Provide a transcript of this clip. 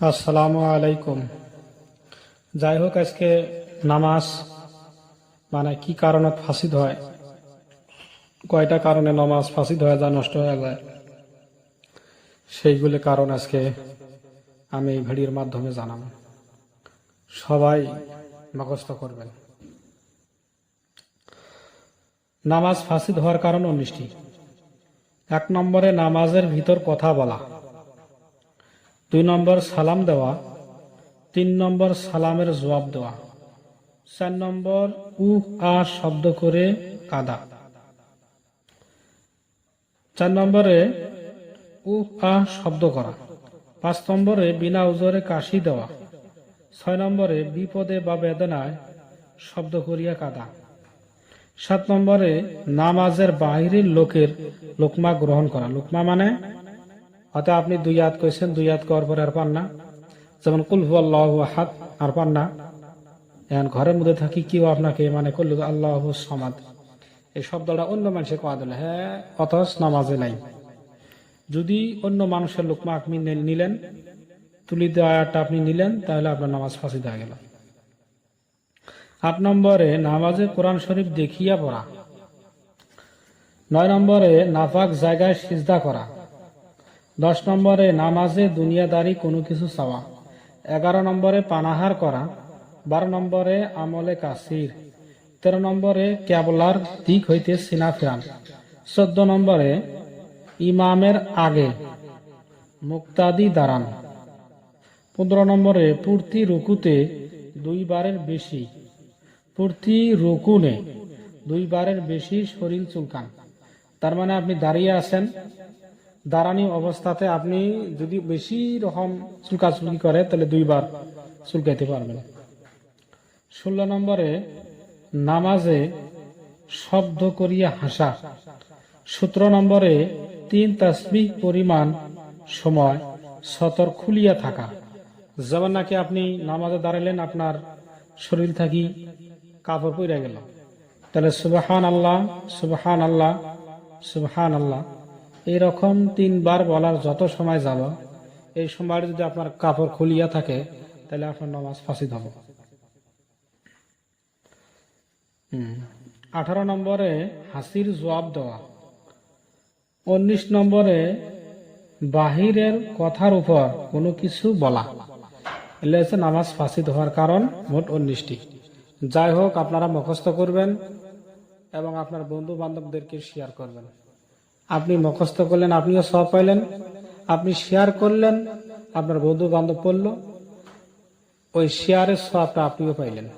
আসসালামু আলাইকুম। যাই হোক, আজকে নামাজ মানে কি কারণে ফাঁসিদ হয়? কয়টা কারণে নামাজ ফাঁসিদ হয় যা নষ্ট হয়ে যায়? সেইগুলি কারণ আজকে আমি এই ভিডিওর মাধ্যমে জানাব। সবাই মুখস্থ করবেন। নামাজ ফাঁসিদ হওয়ার কারণ উনিশটি এক নম্বরে নামাজের ভিতর কথা বলা। দুই নম্বর সালাম দেওয়া, তিন নম্বর সালামের জবাব দেওয়া, চার নম্বর উহ আ শব্দ করে কাদা। চার নম্বরে উহ আ শব্দ করা, পাঁচ নম্বরে বিনা উজরে কাশি দেওয়া, ছয় নম্বরে বিপদে বা বেদনায় শব্দ করিয়া কাদা, সাত নম্বরে নামাজের বাহিরের লোকের লোকমা গ্রহণ করা, লোকমা মানে হয়তো আপনি দুই হাত কইছেন, দুই হাত করার পরে আর পান না। যেমন কুলহু আল্লাহ হাত আর পান না। এখন ঘরের মধ্যে থাকি, কেউ আপনাকে মানে করল আল্লাহ সমাদ। এই শব্দটা অন্য মানুষের কোয়া দিলে হ্যাঁ অথচ নামাজে নাই। যদি অন্য মানুষের লোকমা আপনি নে- নিলেন, তুলি দেওয়াটা আপনি নিলেন, তাহলে আপনার নামাজ ফাঁসি দেওয়া গেল। আট নম্বরে, নামাজে কোরআন শরীফ দেখিয়া পড়া। নয় নম্বরে, নাফাক জায়গায় সিজদা করা। দশ নম্বরে নামাজে দুনিয়াদারি কোনো কিছু চাওয়া। এগারো নম্বরে পানাহার করা। বারো নম্বরে আমলে কাসির। তেরো নম্বরে ক্যাবলার দিক হইতে সিনা ফেরান। চোদ্দ নম্বরে ইমামের আগে মুক্তাদি দাঁড়ান। পনেরো নম্বরে পূর্তি রুকুতে দুইবারের বেশি। পূর্তি রুকুনে দুইবারের বেশি শরীর চুলকান। তার মানে আপনি দাঁড়িয়ে আছেন দাঁড়ানি অবস্থাতে আপনি যদি বেশি রকম চুলকাচুলকি করে, তাহলে দুইবার চুলকাইতে পারবেন। ষোলো নম্বরে, নামাজে শব্দ করিয়া হাসা। সতেরো নম্বরে, তিন তাসবিহ পরিমাণ সময় সতর খুলিয়া থাকা। যেমন নাকি আপনি নামাজে দাঁড়ালেন আপনার শরীর থাকি কাপড় পইরা গেল। তাহলে সুবহান আল্লাহ সুবহান আল্লাহ সুবহান আল্লাহ এইরকম তিনবার বলার যত সময় যাব, এই সময় যদি আপনার কাপড় খুলিয়া থাকে, তাহলে আপনার নামাজ ফাঁসিদ হবে আঠারো নম্বরে হাসির জবাব দেওয়া। উনিশ নম্বরে বাহিরের কথার উপর কোনো কিছু বলা। এলে হচ্ছে নামাজ ফাঁসিদ হওয়ার কারণ মোট উনিশটি। যাই হোক, আপনারা মুখস্থ করবেন এবং আপনার বন্ধু বান্ধবদেরকে শেয়ার করবেন। আপনি মুখস্থ করলেন, আপনিও সব পাইলেন। আপনি শেয়ার করলেন, আপনার বন্ধু বান্ধব পড়ল। ওই শেয়ারের সবটা আপনিও পাইলেন।